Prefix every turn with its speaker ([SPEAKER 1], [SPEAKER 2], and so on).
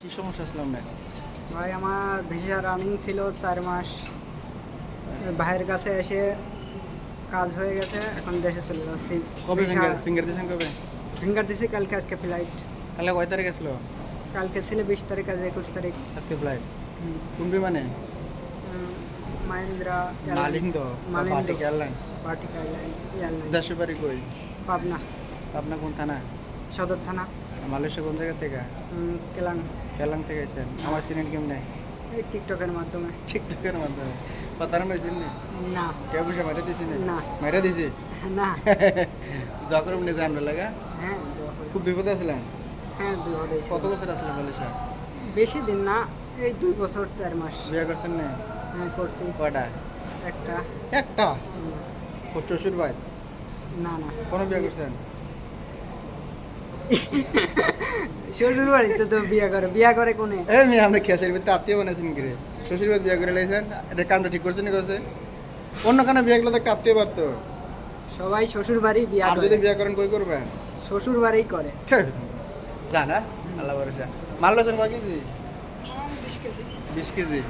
[SPEAKER 1] কি সমস্যা না
[SPEAKER 2] ভাই আমার ভিসা রানিং ছিল চার মাস। ভাইয়ের কাছে এসে কাজ হয়ে গেছে এখন দেশে চলে যাচ্ছি।
[SPEAKER 1] কবে ফিঙ্গার ফিঙ্গার দিয়েছেন কবে?
[SPEAKER 2] ফিঙ্গার দিছি কালকে আজকে ফ্লাইট
[SPEAKER 1] কালকে কয় তারিখ আসলো
[SPEAKER 2] কালকে ছিল বিশ তারিখ আজ একুশ তারিখ।
[SPEAKER 1] আজকে ফ্লাইট কোন বিমানে?
[SPEAKER 2] মাহিন্দ্রা মালিন্দ
[SPEAKER 1] পার্টিক এয়ারলাইন্স
[SPEAKER 2] পার্টিক এয়ারলাইন
[SPEAKER 1] দেশের বাড়ি কই?
[SPEAKER 2] পাবনা।
[SPEAKER 1] আপনার কোন থানা?
[SPEAKER 2] সদর থানা।
[SPEAKER 1] মালয়েশিয়া কোন জায়গা থেকে?
[SPEAKER 2] কেলাং।
[SPEAKER 1] কেলাং থেকে এসেছেন। আমার সিনেট কেমনে
[SPEAKER 2] এই টিকটকের মাধ্যমে।
[SPEAKER 1] টিকটকের মাধ্যমে। পাতার হয়েছেন নি
[SPEAKER 2] না।
[SPEAKER 1] কে পয়সা মাইরা দিছি
[SPEAKER 2] না।
[SPEAKER 1] মাইরা দিছি?
[SPEAKER 2] না।
[SPEAKER 1] দোয়া করুন নিজে আমরা লাগা।
[SPEAKER 2] হ্যাঁ
[SPEAKER 1] খুব বিপদে আসলেন
[SPEAKER 2] হ্যাঁ করেছি।
[SPEAKER 1] কত বছর আসলেন মালয়েশিয়া?
[SPEAKER 2] বেশি দিন না এই দুই বছর চার মাস।
[SPEAKER 1] বিয়ে করছেন না?
[SPEAKER 2] হ্যাঁ করছি।
[SPEAKER 1] কয়টা?
[SPEAKER 2] একটা।
[SPEAKER 1] একটা? শ্বশুর ভাই?
[SPEAKER 2] না না।
[SPEAKER 1] কোনো বিয়ে করছেন?
[SPEAKER 2] শ্বশুর বাড়িতে তো বিয়ে করে বিয়ে করে কোনে?
[SPEAKER 1] এই মেয়ে আমরা খেসার ভিতরে আত্মীয় বানাইছেন কি রে শ্বশুর বাড়ি বিয়ে করে লাইছেন এটা কামটা ঠিক করছেন কাছে অন্য কানে বিয়ে করলে তো আত্মীয় পারতো
[SPEAKER 2] সবাই শ্বশুর বাড়ি বিয়ে
[SPEAKER 1] আর যদি বিয়ে করেন কই করবেন?
[SPEAKER 2] শ্বশুর বাড়ি করে
[SPEAKER 1] জানা আল্লাহ ভরসা। মাল লোসন কয় কেজি?
[SPEAKER 2] বিশ কেজি।
[SPEAKER 1] বিশ কেজি।